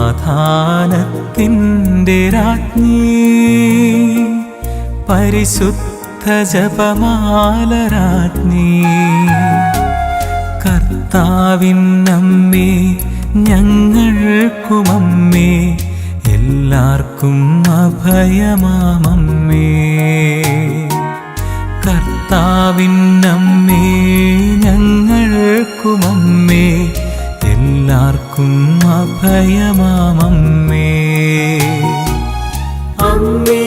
ആത്മാവിന്റെ രാജ്ഞി പരിശുദ്ധ ജപമാല രാജ്ഞി. കർത്താവിനമ്മേ ഞങ്ങൾക്കുമമ്മേ എല്ലാവർക്കും അഭയമാമമ്മേ. കർത്താവിനമ്മേ അഭയമാമമ്മേ അമ്മേ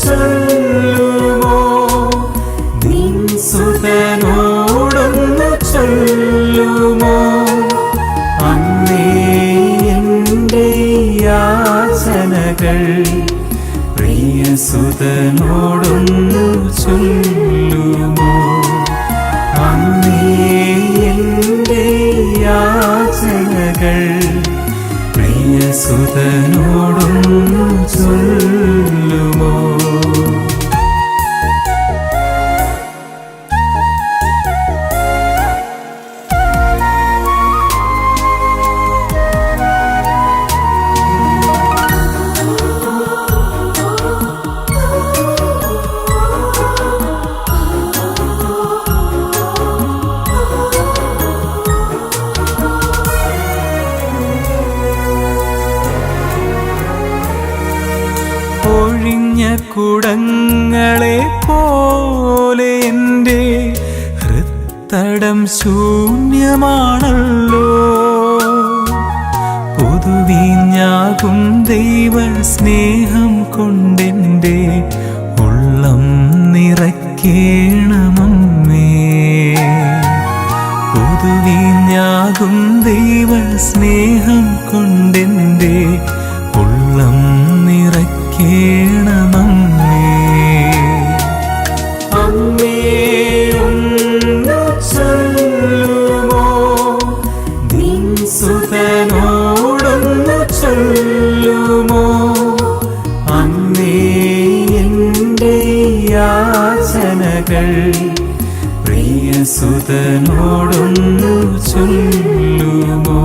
ചൊല്ലുമോ? ചൊല്ലുമോ? യാചനകൾ പ്രിയ സുതനോടൊന്നു ചൊല്ലുമോ? യാചനകൾ പ്രിയ സുതനോടൊന്നു ചൊല്ലുമോ? കുടങ്ങളെ പോലെ എന്റെ ഹൃത്തടം ശൂന്യമാണല്ലോ. പുതുവീഞ്ഞാകും ദൈവ സ്നേഹം കൊണ്ടെന്റെ ഉള്ളം നിറയ്ക്കേണമമ്മേ. പുതുവീഞ്ഞാകും ദൈവ സ്നേഹം കൊണ്ടെന്റെ ചൊല്ലുമോ?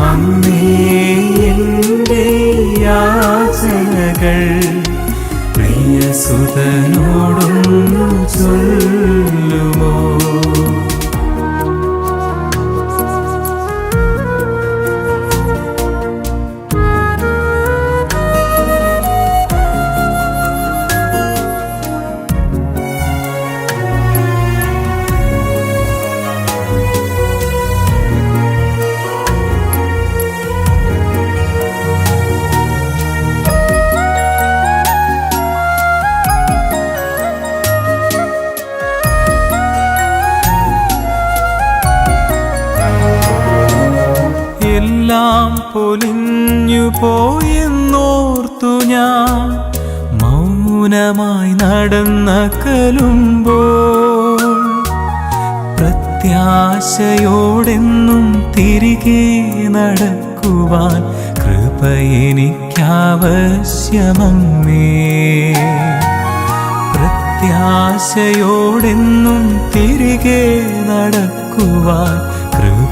അമ്മേ എന്റെ യാചനകൾ പ്രിയ പൊലിഞ്ഞു പോയെന്നോർത്തു ഞാൻ. മൗനമായി നടന്ന കലുമ്പോൾ പ്രത്യാശയോടെന്നും തിരികെ നടക്കുവാൻ കൃപ എനിക്കാവശ്യമമ്മേ പ്രത്യാശയോടെന്നും തിരികെ നടക്കുവാൻ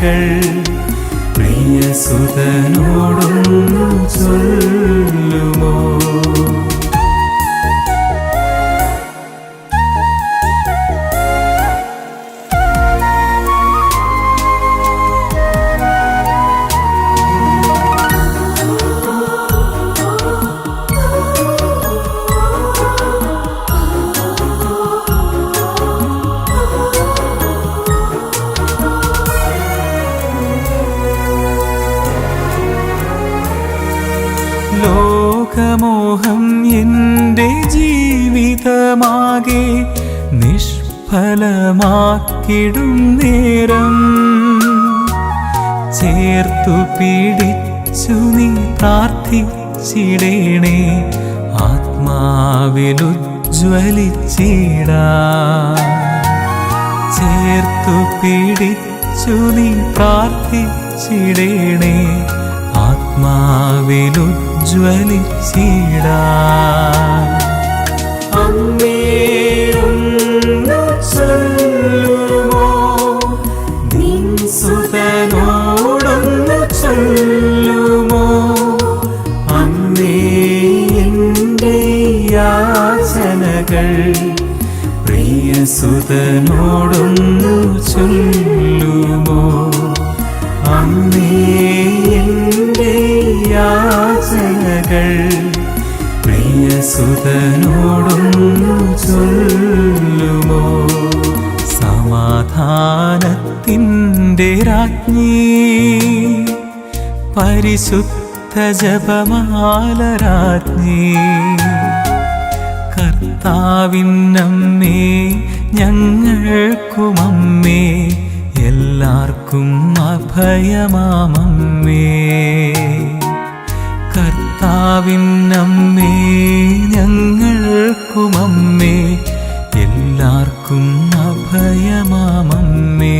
യാചനകൾ പ്രിയ സുതനോടൊന്നു ചൊല്ലുമോ? ജീവിതമാകെ നിഷ്ഫലമാക്കിടും നേരം. ചേർത്തു പിടിച്ചു നീ പ്രാർത്ഥിച്ചിടേണേ ആത്മാവിലുജ്വലിച്ചിടാ ചേർത്തു പിടിച്ചു നീ പ്രാർത്ഥിച്ചിടേണേ ആത്മാവിലുജ്വലിച്ചിടാ അമ്മേയൊന്നു ചൊല്ലുമോ? നിൻ സുതനോടൊന്നു ചൊല്ലുമോ? അമ്മേ സുതനോടൊന്നു ചൊല്ലുമോ? സമാധാനത്തിന്റെ രാജ്ഞി പരിശുദ്ധ ജപമാല രാജ്ഞി കർത്താവിനമ്മേ ഞങ്ങൾക്കുമമ്മേ എല്ലാവർക്കും അഭയമാമമ്മേ. അമ്മേ എല്ലാവർക്കും അഭയമാമമ്മേ.